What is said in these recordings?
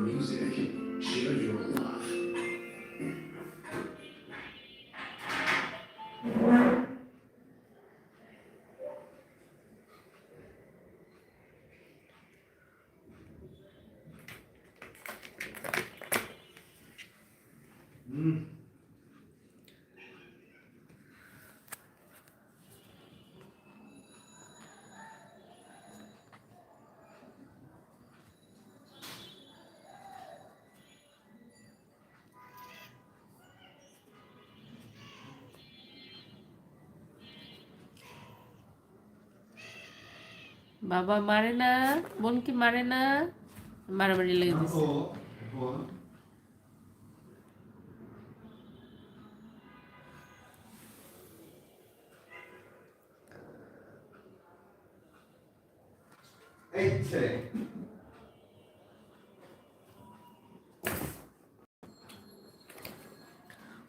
music. Share your love. বাবা মারে না বোন কি মারে না? মারামারি লেগে দিছে.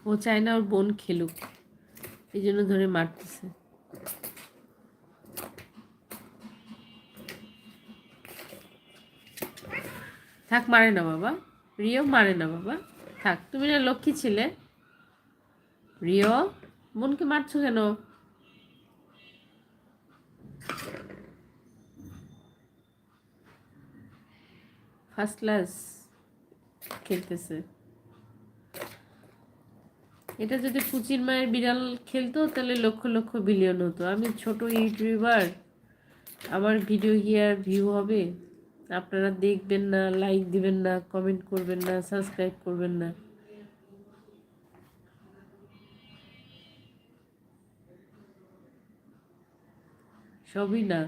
ও চায় না ওর বোন খেলুক এই জন্য ধরে মারতেছে। থাক, মারে না বাবা। রিও মারে না বাবা। থাক, তুমি না লক্ষ্মী ছিলে। রিও, বোনকে মারছো কেন? ফার্স্ট ক্লাস খেলতেছে। এটা যদি পুচির মায়ের বিড়াল খেলতো, তাহলে লক্ষ লক্ষ বিলিয়ন হতো। আমি ছোট ইউটিউবার, আমার ভিডিও আর ভিউ হবে। আপনারা দেখবেন না লাইক দিবেন না কমেন্ট করবেন না সাবস্ক্রাইব করবেন না। সবই না।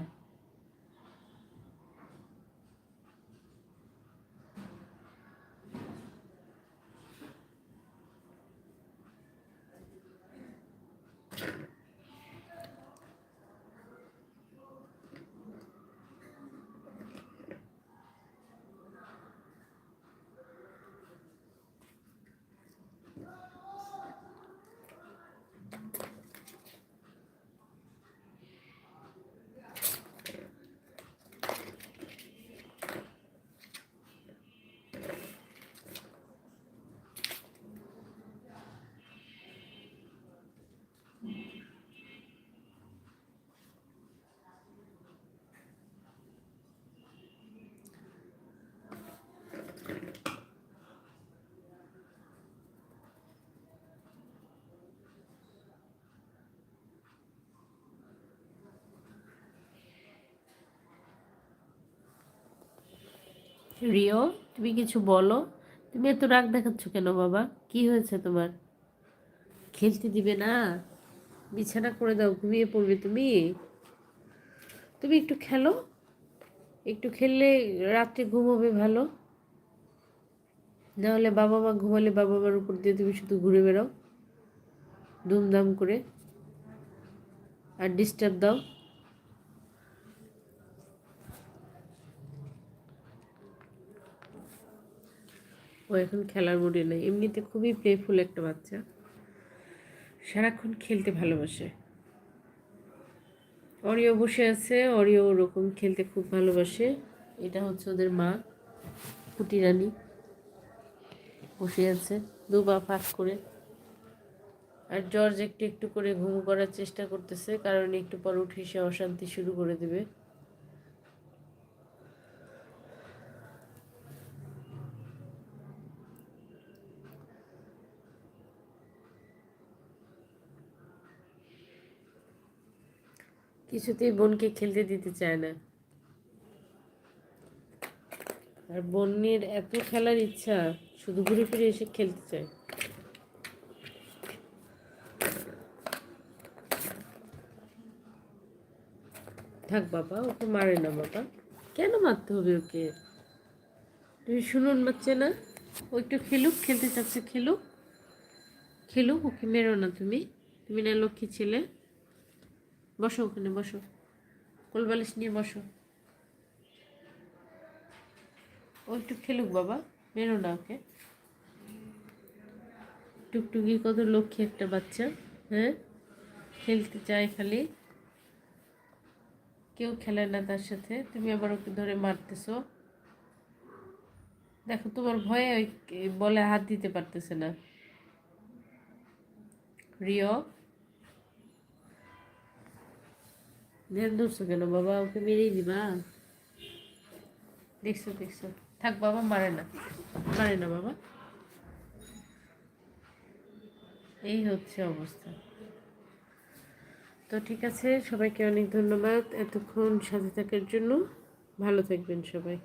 রিও, তুমি কিছু বলো। তুমি এত রাগ দেখাচ্ছ কেন বাবা? কি হয়েছে তোমার? খেলতে দিবে না। বিছানা করে দাও, ঘুমিয়ে পড়বে তুমি। তুমি একটু খেলো। একটু খেললে রাত্রে ঘুমোবে ভালো। নাহলে বাবা মা ঘুমালে বাবা মার উপর দিয়ে তুমি শুধু ঘুরে বেড়াও। দুমদাম করে। আর ডিস্টার্ব দাও। ও এখন খেলার মুডে নেই। এমনিতে খুবই প্লেফুল একটা বাচ্চা। সারাক্ষণ খেলতে ভালোবাসে। অরিও বসে আছে। অরিও ওরকম খেলতে খুব ভালোবাসে। এটা হচ্ছে ওদের মা, কুটি রানী। বসে আছে। দু পা ফাঁক করে। আর জর্জ একটু একটু করে ঘুম করার চেষ্টা করতেছে। কারণ একটু পর উঠে সে অশান্তি শুরু করে দেবে। কিছুতেই বোনকে খেলতে দিতে চায় না। আর বোনের এত খেলার ইচ্ছা, শুধু ঘুরে ফিরে এসে খেলতে চায়। থাক বাবা, ওকে মারে না বাবা। কেন মারতে হবে ওকে? তুমি শুনুন বাচ্চা না, ও একটু খেলুক, খেলতে চাচ্ছে, খেলুক। খেলুক, ওকে মেরো না তুমি। তুমি না লক্ষ্মী ছেলে। বসো ওখানে, বসো। কোলবালিশ নিয়ে বসো। ও একটু খেলুক বাবা, মেরো না ওকে। টুকটুকি কত লক্ষ্মী একটা বাচ্চা হ্যাঁ? খেলতে চায় খালি। কেউ খেলে না তার সাথে, তুমি আবার ওকে ধরে মারতেছো। দেখো, তোমার ভয়ে ওই বলে হাত দিতে পারতেছে না। রিও? ধ্যান ধরছো কেন? বাবা ওকে মেরেই দিবা। দেখছ দেখছ। থাক, বাবা মারে না। মারে না বাবা। এই হচ্ছে অবস্থা। তো ঠিক আছে, সবাইকে অনেক ধন্যবাদ এতক্ষণ সাথে থাকার জন্য। ভালো থাকবেন সবাই।